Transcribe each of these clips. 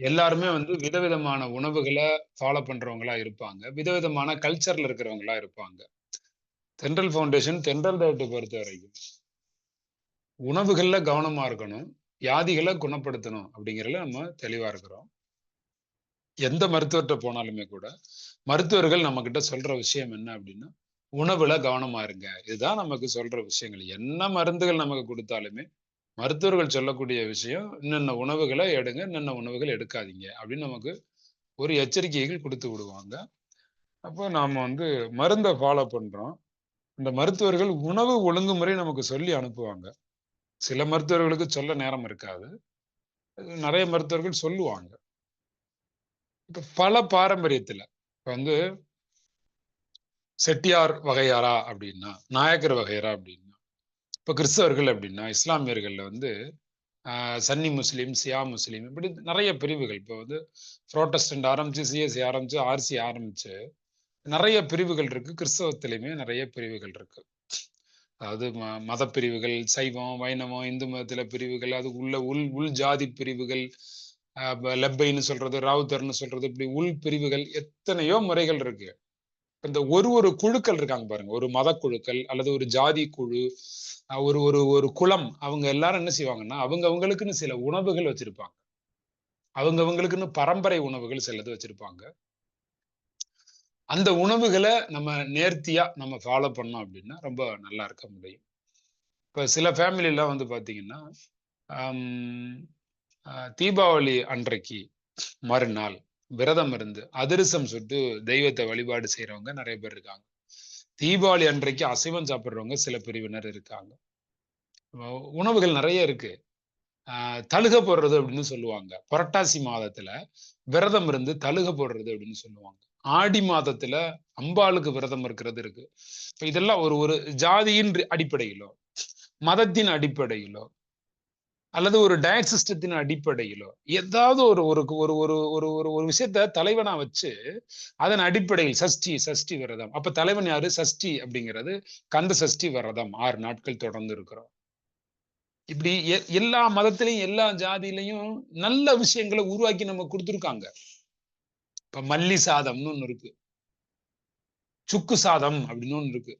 எல்லாருமே வந்து விதவிதமான உணவுகளை ஃபாலோ பண்றவங்களா இருப்பாங்க. விதவிதமான கல்ச்சர்ல இருக்கிறவங்களா இருப்பாங்க. தென்றல் ஃபவுண்டேஷன் தென்றல் டயட்ட பொறுத்தவரைக்கும் உணவுகள்ல கவனமா இருக்கணும். வியாதிகளை குணப்படுத்தணும் அப்படிங்கிறதுல நம்ம தெளிவா இருக்கிறோம். எந்த மருத்துவர்கிட்ட போனாலுமே கூட, மருத்துவர்கள் நம்ம கிட்ட சொல்ற விஷயம் என்ன அப்படின்னா, உணவுல கவனமா இருங்க. இதுதான் நமக்கு சொல்ற விஷயங்கள். என்ன மருந்துகள் நமக்கு கொடுத்தாலுமே மருத்துவர்கள் சொல்லக்கூடிய விஷயம், இன்னென்ன உணவுகளை எடுங்க, இன்னென்ன உணவுகள் எடுக்காதீங்க அப்படின்னு நமக்கு ஒரு எச்சரிக்கைகள் கொடுத்து விடுவாங்க. அப்போ நாம வந்து மருந்த ஃபாலோ பண்றோம். இந்த மருத்துவர்கள் உணவு ஒழுங்குமுறை நமக்கு சொல்லி அனுப்புவாங்க. சில மருத்துவர்களுக்கு சொல்ல நேரம் இருக்காது. நிறைய மருத்துவர்கள் சொல்லுவாங்க. இப்போ பல பாரம்பரியத்துல, வந்து செட்டியார் வகையாரா அப்படின்னா, நாயக்கர் வகையாரா அப்படின்னா, இப்ப கிறிஸ்தவர்கள் அப்படின்னா, இஸ்லாமியர்கள்ல வந்து சன்னி முஸ்லீம், சியா முஸ்லீம் இப்படி நிறைய பிரிவுகள். இப்ப வந்து ப்ரோட்டஸ்டன்ட் ஆரம்பிச்சு, சிஎஸ்சி ஆரம்பிச்சு, ஆர்சி ஆரம்பிச்சு, நிறைய பிரிவுகள் இருக்கு. கிறிஸ்தவத்திலையுமே நிறைய பிரிவுகள் இருக்கு. அதாவது ம மதப் பிரிவுகள், சைவம், வைணவம், இந்து மதத்துல பிரிவுகள், அது உள்ள உள் உள் ஜாதி பிரிவுகள், அ லெப்பைன்னு சொல்றது, ராவுத்தர்ன்னு சொல்றது, இப்படி உள் பிரிவுகள் எத்தனையோ முறைகள் இருக்கு. இந்த ஒரு ஒரு குழுக்கள் இருக்காங்க பாருங்க. ஒரு மத குழுக்கள் அல்லது ஒரு ஜாதி குழு, ஒரு ஒரு ஒரு குலம் அவங்க எல்லாரும் என்ன செய்வாங்கன்னா, அவங்க அவங்களுக்குன்னு சில உணவுகள் வச்சிருப்பாங்க. அவங்க அவங்களுக்குன்னு பரம்பரை உணவுகள் சிலது வச்சிருப்பாங்க. அந்த உணவுகளை நம்ம நேர்த்தியா நம்ம ஃபாலோ பண்ணோம் அப்படின்னா, ரொம்ப நல்லா இருக்க முடியும். இப்ப சில ஃபேமிலிலாம் வந்து பார்த்தீங்கன்னா, தீபாவளி அன்றைக்கு மறுநாள் விரதம் இருந்து, அதிரசம் சுட்டு தெய்வத்தை வழிபாடு செய்றவங்க நிறைய பேர் இருக்காங்க. தீபாவளி அன்றைக்கு அசைவம் சாப்பிடுறவங்க சில பிரிவினர் இருக்காங்க. உணவுகள் நிறைய இருக்கு. அ தழுக போடுறது அப்படின்னு சொல்லுவாங்க. புரட்டாசி மாதத்துல விரதம் இருந்து தழுக போடுறது அப்படின்னு சொல்லுவாங்க. ஆடி மாதத்துல அம்பாளுக்கு விரதம் இருக்கிறது இருக்கு. இப்ப இதெல்லாம் ஒரு ஒரு ஜாதியின் அடிப்படையிலோ, மதத்தின் அடிப்படையிலோ, அல்லது ஒரு டயட் சிஸ்டத்தின் அடிப்படையிலோ, ஏதாவது ஒரு ஒரு ஒரு ஒரு ஒரு ஒரு ஒரு விஷயத்த தலைவனா வச்சு, அதன் அடிப்படையில் சஷ்டி சஷ்டி விரதம். அப்ப தலைவன் யாரு? சஷ்டி அப்படிங்கிறது கந்த சஷ்டி விரதம் ஆறு நாட்கள் தொடர்ந்து இருக்கிறோம். இப்படி எ எல்லா மதத்திலையும் எல்லா ஜாதியிலயும் நல்ல விஷயங்களை உருவாக்கி நம்ம கொடுத்துருக்காங்க இப்ப மல்லி சாதம்னு ஒண்ணு இருக்கு. சுக்கு சாதம் அப்படின்னு ஒண்ணு இருக்கு.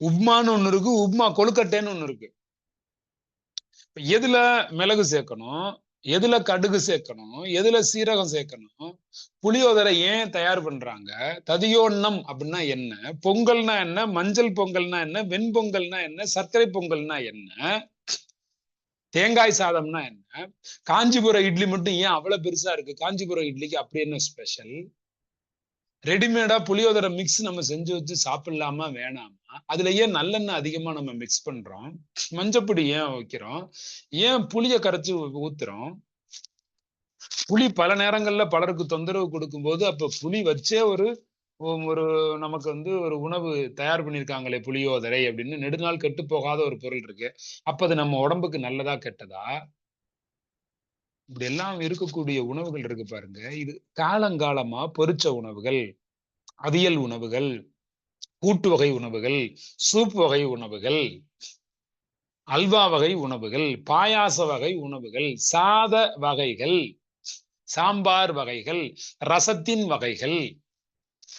உப்மான்னு ஒண்ணு இருக்கு. உப்மா கொழுக்கட்டைன்னு ஒண்ணு இருக்கு. எதுல மிளகு சேர்க்கணும்? எதுல கடுகு சேர்க்கணும்? எதுல சீரகம் சேர்க்கணும்? புளியோதரை ஏன் தயார் பண்றாங்க? ததியோண்ணம் அப்படின்னா என்ன? பொங்கல்னா என்ன? மஞ்சள் பொங்கல்னா என்ன? வெண்பொங்கல்னா என்ன? சர்க்கரை பொங்கல்னா என்ன? தேங்காய் சாதம்னா என்ன? காஞ்சிபுரம் இட்லி மட்டும் ஏன் அவ்வளவு பெருசா இருக்கு? காஞ்சிபுரம் இட்லிக்கு அப்படி என்ன ஸ்பெஷல்? ரெடிமேடா புளியோதரை மிக்ஸ் நம்ம செஞ்சு வச்சு சாப்பிடலாமா? வேணாமா? அதுல ஏன் நல்லெண்ணெய் அதிகமா நம்ம மிக்ஸ் பண்றோம்? மஞ்சப்பொடி ஏன் வைக்கிறோம்? ஏன் புளிய கரைச்சு ஊத்துறோம்? புளி பல நேரங்கள்ல பலருக்கு தொந்தரவு கொடுக்கும்போது, அப்ப புளி வச்சே ஒரு ஒரு நமக்கு வந்து ஒரு உணவு தயார் பண்ணியிருக்காங்களே புளியோதரை அப்படின்னு நெடுநாள் கெட்டுப் போகாத ஒரு பொருள் இருக்கு. அப்ப அது நம்ம உடம்புக்கு நல்லதா? கெட்டதா? இப்படி எல்லாம் இருக்கக்கூடிய உணவுகள் இருக்கு பாருங்க. இது காலங்காலமா பொரிச்ச உணவுகள், அவியல் உணவுகள், கூட்டு வகை உணவுகள், சூப் வகை உணவுகள், அல்வா வகை உணவுகள், பாயாச வகை உணவுகள், சாத வகைகள், சாம்பார் வகைகள், ரசத்தின் வகைகள்,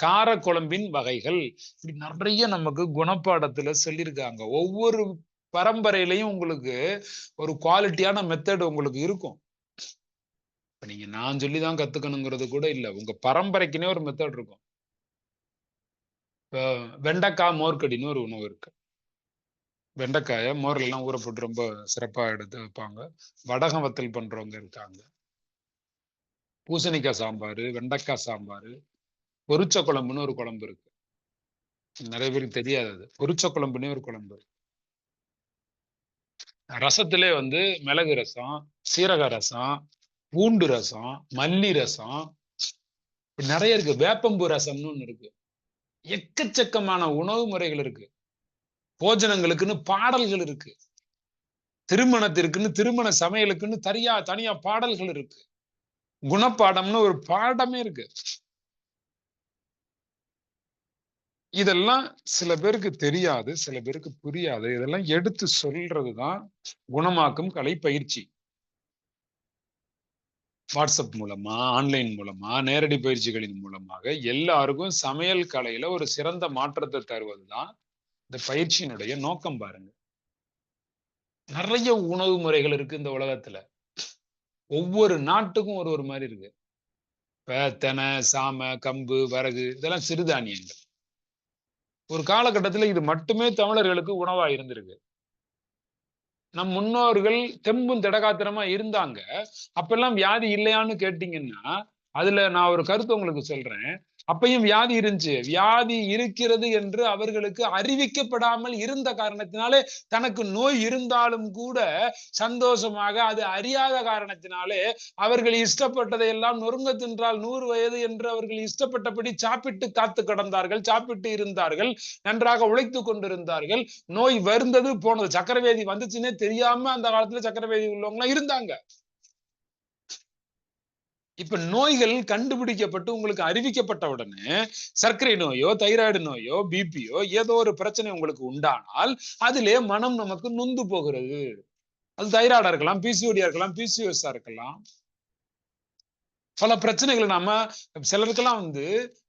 காரக்குழம்பின் வகைகள், இப்படி நிறைய நமக்கு குணப்பாடத்துல சொல்லியிருக்காங்க. ஒவ்வொரு பரம்பரையிலையும் உங்களுக்கு ஒரு குவாலிட்டியான மெத்தட் உங்களுக்கு இருக்கும். இப்ப நீங்க நான் சொல்லி தான் கத்துக்கணுங்கிறது கூட இல்ல. உங்க பரம்பரைக்குன்னே ஒரு மெத்தட் இருக்கும். வெண்டைக்காய் மோர்க்கடின்னு ஒரு உணவு இருக்கு. வெண்டைக்காய மோர்ல எல்லாம் ஊற போட்டு ரொம்ப சிறப்பா எடுத்து வைப்பாங்க. வடகம் வத்தல் பண்றவங்க இருக்காங்க. பூசணிக்காய் சாம்பார் வெண்டைக்காய் சாம்பார் பொரிச்ச குழம்புன்னு ஒரு குழம்பு இருக்கு. நிறைய பேருக்கு தெரியாது அது. பொரிச்ச குழம்புன்னே ஒரு குழம்பு இருக்கு. ரசத்திலே வந்து மிளகு ரசம், சீரக ரசம், பூண்டு ரசம், மல்லி ரசம் நிறைய இருக்கு. வேப்பம்பூ ரசம்னு ஒன்று இருக்கு. எக்கச்சக்கமான உணவு முறைகள் இருக்கு. போஜனங்களுக்குன்னு பாடல்கள் இருக்கு. திருமணத்திற்குன்னு திருமண சமையலுக்குன்னு தனியா தனியா பாடல்கள் இருக்கு. குணப்பாடம்னு ஒரு பாடமே இருக்கு. இதெல்லாம் சில பேருக்கு தெரியாது. சில பேருக்கு புரியாது. இதெல்லாம் எடுத்து சொல்றதுதான் குணமாக்கும் கலை பயிற்சி. வாட்ஸ்அப் மூலமா ஆன்லைன் மூலமா நேரடி பயிற்சிகளின் மூலமாக எல்லாருக்கும் சமையல் கலையில ஒரு சிறந்த மாற்றத்தை தருவதுதான் இந்த பயிற்சியினுடைய நோக்கம் பாருங்க. நிறைய உணவு முறைகள் இருக்கு இந்த உலகத்துல. ஒவ்வொரு நாட்டுக்கும் ஒரு ஒரு மாதிரி இருக்கு. இப்ப தெனை சாம கம்பு வரகு இதெல்லாம் சிறுதானியங்கள். ஒரு காலகட்டத்துல இது மட்டுமே தமிழர்களுக்கு உணவா இருந்திருக்கு. நம் முன்னோர்கள் தெம்பும் திடகாத்திரமா இருந்தாங்க. அப்பெல்லாம் வியாதி இல்லையான்னு கேட்டீங்கன்னா அதுல நான் ஒரு கருத்து உங்களுக்கு சொல்றேன். அப்பையும் வியாதி இருந்துச்சு. வியாதி இருக்கிறது என்று அவர்களுக்கு அறிவிக்கப்படாமல் இருந்த காரணத்தினாலே தனக்கு நோய் இருந்தாலும் கூட சந்தோஷமாக அது அறியாத காரணத்தினாலே அவர்கள் இஷ்டப்பட்டதை எல்லாம் நொறுங்க தின்றால் நூறு வயது என்று அவர்கள் இஷ்டப்பட்டபடி சாப்பிட்டு காத்து கிடந்தார்கள். சாப்பிட்டு இருந்தார்கள். நன்றாக உழைத்து கொண்டிருந்தார்கள். நோய் வருந்தது போனது. சக்கரவேதி வந்துச்சுன்னே தெரியாம அந்த காலத்துல சக்கரவேதி உள்ளவங்க இருந்தாங்க. இப்ப நோய்கள் கண்டுபிடிக்கப்பட்டு உங்களுக்கு அறிவிக்கப்பட்ட உடனே சர்க்கரை நோயோ தைராய்டு நோயோ பிபியோ ஏதோ ஒரு பிரச்சனை உங்களுக்கு உண்டானால் அதிலே மனம் நமக்கு நொந்து போகிறது. அது தைராய்டா இருக்கலாம் பிசிஓடியா இருக்கலாம் பிசிஓஎஸ்ஆ இருக்கலாம். பல பிரச்சனைகளை நாம சிலருக்கெல்லாம் வந்து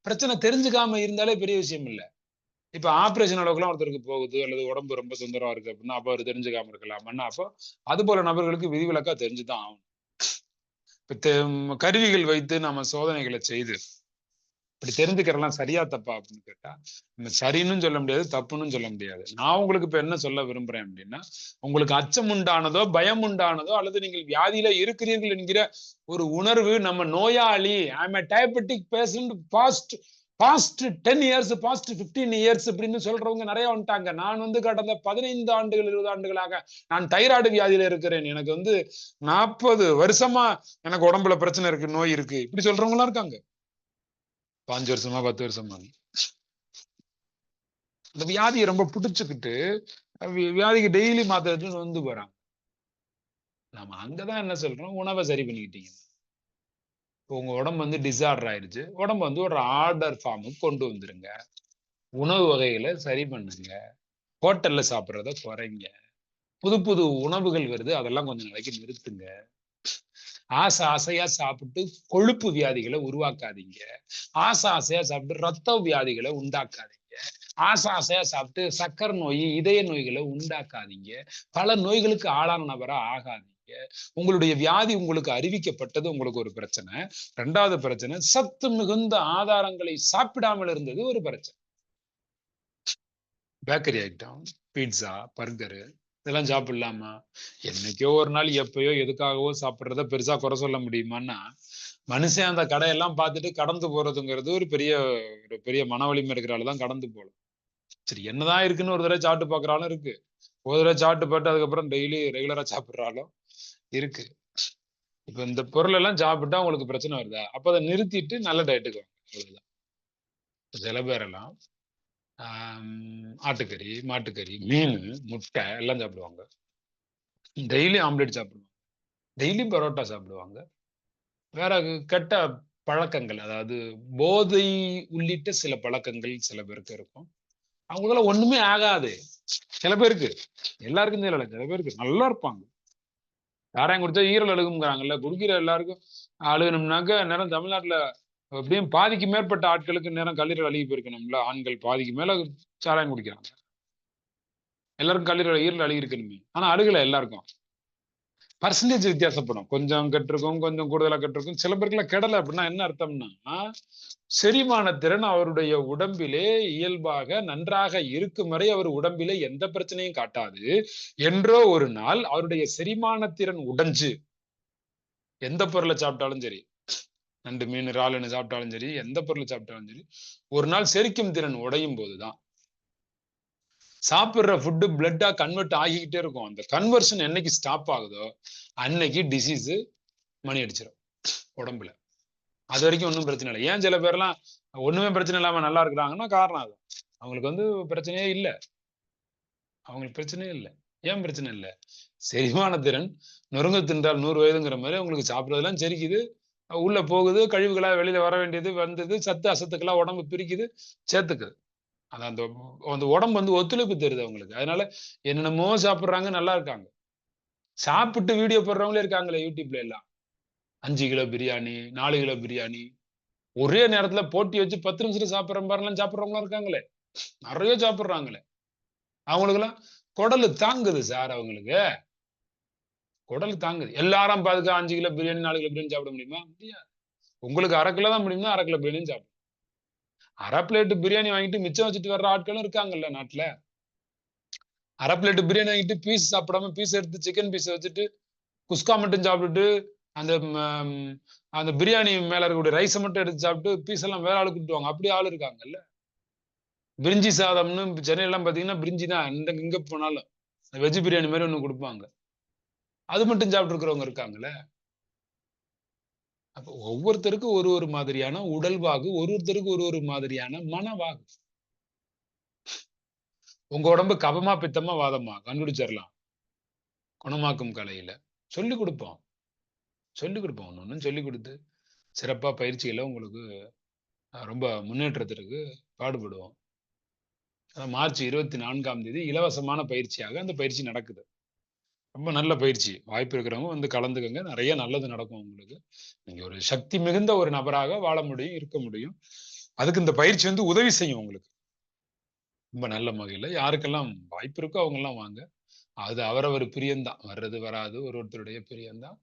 பிரச்சனை தெரிஞ்சுக்காம இருந்தாலே பெரிய விஷயம் இல்லை. இப்ப ஆபரேஷன் அளவுக்குலாம் ஒருத்தருக்கு போகுது அல்லது உடம்பு ரொம்ப சுந்தரமா இருக்கு அப்படின்னா அப்போ அவர் தெரிஞ்சுக்காம இருக்கலாம். அப்போ அது போல நபர்களுக்கு விதிவிலக்கா தெரிஞ்சுதான் ஆகணும். கருவிகள் வைத்து நாம சோதனைகளை செய்து இப்படி தெரிஞ்சுக்கிறலாம் சரியா தப்பா அப்படின்னு கேட்டா நம்ம சரின்னு சொல்ல முடியாது தப்புன்னு சொல்ல முடியாது. நான் உங்களுக்கு இப்ப என்ன சொல்ல விரும்புறேன் அப்படின்னா உங்களுக்கு அச்சம் உண்டானதோ பயம் உண்டானதோ அல்லது நீங்கள் வியாதியில இருக்கிறீர்கள் என்கிற ஒரு உணர்வு நம்ம நோயாளி I'm diabetic patient past past ten years past fifteen years அப்படின்னு சொல்றவங்க நிறைய வந்துட்டாங்க. நான் வந்து கடந்த பதினைந்து ஆண்டுகள் இருபது ஆண்டுகளாக நான் தைராய்டு வியாதியில இருக்கிறேன். எனக்கு வந்து நாற்பது வருஷமா எனக்கு உடம்புல பிரச்சனை இருக்கு நோய் இருக்கு. இப்படி சொல்றவங்க எல்லாம் இருக்காங்க. பாஞ்சு வருஷமா பத்து வருஷமா. இந்த வியாதியை ரொம்ப பிடிச்சுக்கிட்டு வியாதிக்கு டெய்லி மாத்திரத்துல வந்து போறாங்க. நாம அங்கதான் என்ன சொல்றோம்? உணவை சரி பண்ணிக்கிட்டீங்க. உங்க உடம்பு வந்து டிசார்டர் ஆயிடுச்சு உடம்பு வந்து ஒரு ஆர்டர் ஃபார்முக்கு கொண்டு வந்துருங்க. உணவு வகைகளை சரி பண்ணுங்க. ஹோட்டல்ல சாப்பிட்றத குறைங்க. புது புது உணவுகள் வருது. அதெல்லாம் கொஞ்சம் நாளைக்கு நிறுத்துங்க. ஆசை ஆசையா சாப்பிட்டு கொழுப்பு வியாதிகளை உருவாக்காதீங்க. ஆசை ஆசையா சாப்பிட்டு ரத்த வியாதிகளை உண்டாக்காதீங்க. ஆசை ஆசையா சாப்பிட்டு சக்கரை நோய் இதய நோய்களை உண்டாக்காதீங்க. பல நோய்களுக்கு ஆளான நபரா ஆகாதீங்க. உங்களுடைய வியாதி உங்களுக்கு அறிவிக்கப்பட்டது உங்களுக்கு ஒரு பிரச்சனை. ரெண்டாவது பிரச்சனை சத்து மிகுந்த ஆதாரங்களை சாப்பிடாமல் இருந்தது ஒரு பிரச்சனை. பேக்கரி ஐட்டம் பீட்சா பர்கரு இதெல்லாம் சாப்பிடலாமா? என்னைக்கோ ஒரு நாள் எப்பயோ எதுக்காகவோ சாப்பிட்றத பெருசா குறை சொல்ல முடியுமான்னா மனுஷன் அந்த கடையெல்லாம் பார்த்துட்டு கடந்து போறதுங்கிறது ஒரு பெரிய ஒரு பெரிய மன வலிமை தான் கடந்து போகலாம் சரி என்னதான் இருக்குன்னு ஒரு தடவை சாப்பிட்டு பாக்குறாலும் இருக்கு. ஒரு தடவை சாப்பிட்டு போட்டு அதுக்கப்புறம் டெய்லி ரெகுலரா சாப்பிடுறாலும் இருக்கு. இப்ப இந்த பொருள் எல்லாம் சாப்பிட்டா உங்களுக்கு பிரச்சனை வருதா? அப்ப அதை நிறுத்திட்டு நல்ல டயட்டுக்கு வாங்க. அவ்வளவுதான். சில பேரெல்லாம் ஆட்டுக்கறி மாட்டுக்கறி மீன் முட்டை எல்லாம் சாப்பிடுவாங்க. டெய்லி ஆம்லெட் சாப்பிடுவாங்க. டெய்லி பரோட்டா சாப்பிடுவாங்க. வேற கெட்ட பழக்கங்கள் அதாவது போதை உள்ளிட்ட சில பழக்கங்கள் சில பேருக்கு இருக்கும். அவங்களால ஒண்ணுமே ஆகாது. சில பேருக்கு. எல்லாருக்கும் தெரியல சில பேருக்கு நல்லா இருப்பாங்க. யாரையும் குடிச்சா ஈரல் அழுகுங்கிறாங்கல்ல குடிக்கிற எல்லாருக்கும் அழுகணும்னாக்க நேரம் தமிழ்நாட்டுல எப்படியும் பாதிக்கு மேற்பட்ட ஆட்களுக்கு நேரம் கல்லீரல் அழுகி போயிருக்கணும்ல. ஆண்கள் பாதிக்கு மேல சாராயம் குடிக்கிறாங்க. எல்லாருக்கும் கல்லீரல் ஈரல் அழுகி இருக்கணுமே. ஆனா அழுகல எல்லாருக்கும். பர்சன்டேஜ் வித்தியாசப்படும் கொஞ்சம் கட்டிருக்கும் கொஞ்சம் கூடுதலா கட்டிருக்கும். சில பேருக்குலாம் கெடலை அப்படின்னா என்ன அர்த்தம்னா செரிமான திறன் அவருடைய உடம்பிலே இயல்பாக நன்றாக இருக்கும் வரை அவர் உடம்பிலே எந்த பிரச்சனையும் காட்டாது. என்றோ ஒரு நாள் அவருடைய செரிமான திறன் உடைஞ்சு எந்த பொருளை சாப்பிட்டாலும் சரி நண்டு மீன் இறாலுன்னு சாப்பிட்டாலும் சரி எந்த பொருளை சாப்பிட்டாலும் சரி ஒரு நாள் செரிக்கும் திறன் உடையும் போதுதான். சாப்பிடுற ஃபுட்டு பிளட்டா கன்வெர்ட் ஆகிக்கிட்டே இருக்கும். அந்த கன்வர்ஷன் என்னைக்கு ஸ்டாப் ஆகுதோ அன்னைக்கு டிசீஸ் மணி அடிச்சிடும் உடம்புல. அது வரைக்கும் ஒன்றும் பிரச்சனை இல்லை. ஏன் சில பேர்லாம் ஒண்ணுமே பிரச்சனை இல்லாம நல்லா இருக்கிறாங்கன்னா காரணம் அது. அவங்களுக்கு வந்து பிரச்சனையே இல்லை. அவங்களுக்கு பிரச்சனையே இல்லை. ஏன் பிரச்சனை இல்லை? செரிமான திறன் நொறுங்க தின்றால் நூறு வயதுங்கிற மாதிரி அவங்களுக்கு சாப்பிட்றதெல்லாம் செரிக்குது. உள்ள போகுது கழிவுகளா வெளியில வர வேண்டியது வந்தது சத்து அசத்துக்கெல்லாம் உடம்பு பிரிக்குது சேர்த்துக்குது. அது அந்த அந்த உடம்பு வந்து ஒத்துழைப்பு தருது அவங்களுக்கு. அதனால என்னென்னமோ சாப்பிட்றாங்க நல்லா இருக்காங்க. சாப்பிட்டு வீடியோ போடுறவங்களே இருக்காங்களே யூடியூப்ல எல்லாம். அஞ்சு கிலோ பிரியாணி நாலு கிலோ பிரியாணி. ஒரே நேரத்துல போட்டி வச்சு பத்து நிமிஷம் சாப்பிட்ற மாதிரிலாம் சாப்பிட்றவங்களாம் இருக்காங்களே. நிறைய சாப்பிட்றாங்களே. அவங்களுக்கெல்லாம் குடலு தாங்குது சார் அவங்களுக்கு. குடல் தாங்குது. எல்லாரும் பாதுகா அஞ்சு கிலோ பிரியாணி நாலு கிலோ பிரியாணி சாப்பிட முடியுமா? முடியாது. உங்களுக்கு அரை கிலோ தான் முடியுமா? அரை கிலோ பிரியாணி சாப்பிடும் அரை பிளேட் பிரியாணி வாங்கிட்டு மிச்சம் வச்சுட்டு வர்ற ஆட்களும் இருக்காங்கல்ல நாட்டுல. அரை பிளேட் பிரியாணி வாங்கிட்டு பீஸ் சாப்பிடாம பீஸ் எடுத்து சிக்கன் பீஸ் வச்சுட்டு குஸ்கா மட்டும் சாப்பிட்டுட்டு அந்த அந்த பிரியாணி மேல இருக்கக்கூடிய ரைஸை மட்டும் எடுத்து சாப்பிட்டு பீஸ் எல்லாம் வேற ஆளு கூட்டுவாங்க அப்படி ஆள் இருக்காங்கல்ல. பிரிஞ்சி சாதம்னு சென்னையில எல்லாம் பாத்தீங்கன்னா பிரிஞ்சி தான். இந்த இங்க போனாலும். வெஜ் பிரியாணி மாதிரி ஒண்ணு கொடுப்பாங்க. அது மட்டும் சாப்பிட்டு இருக்கிறவங்க இருக்காங்களே ஒவ்வொருத்தருக்கும் ஒரு ஒரு மாதிரியான உடல்வாகு ஒரு ஒருத்தருக்கு ஒரு ஒரு மாதிரியான மனவாகு. உங்க உடம்பு கபமா பித்தமா வாதமா? கண்டுபிடிச்சிடலாம். குணமாக்கும் கலையில. சொல்லி கொடுப்போம். சொல்லி கொடுப்போம். ஒன்று ஒன்றும் சொல்லி கொடுத்து சிறப்பா பயிற்சிகளை உங்களுக்கு ரொம்ப முன்னேற்றத்திற்கு பாடுபடுவோம். மார்ச் இருபத்தி நான்காம் தேதி இலவசமான பயிற்சியாக அந்த பயிற்சி நடக்குது. ரொம்ப நல்ல பயிற்சி. வாய்ப்பு இருக்கிறவங்க வந்து கலந்துக்கங்க. நிறைய நல்லது நடக்கும் உங்களுக்கு. நீங்க ஒரு சக்தி மிகுந்த ஒரு நபராக வாழ முடியும் இருக்க முடியும். அதுக்கு இந்த பயிற்சி வந்து உதவி செய்யும் உங்களுக்கு. ரொம்ப நல்ல வகையில யாருக்கெல்லாம் வாய்ப்பு இருக்கோ அவங்க எல்லாம் வாங்க. அது அவரவர் பிரியம்தான். வர்றது வராது. ஒரு ஒருத்தருடைய பிரியம்தான்.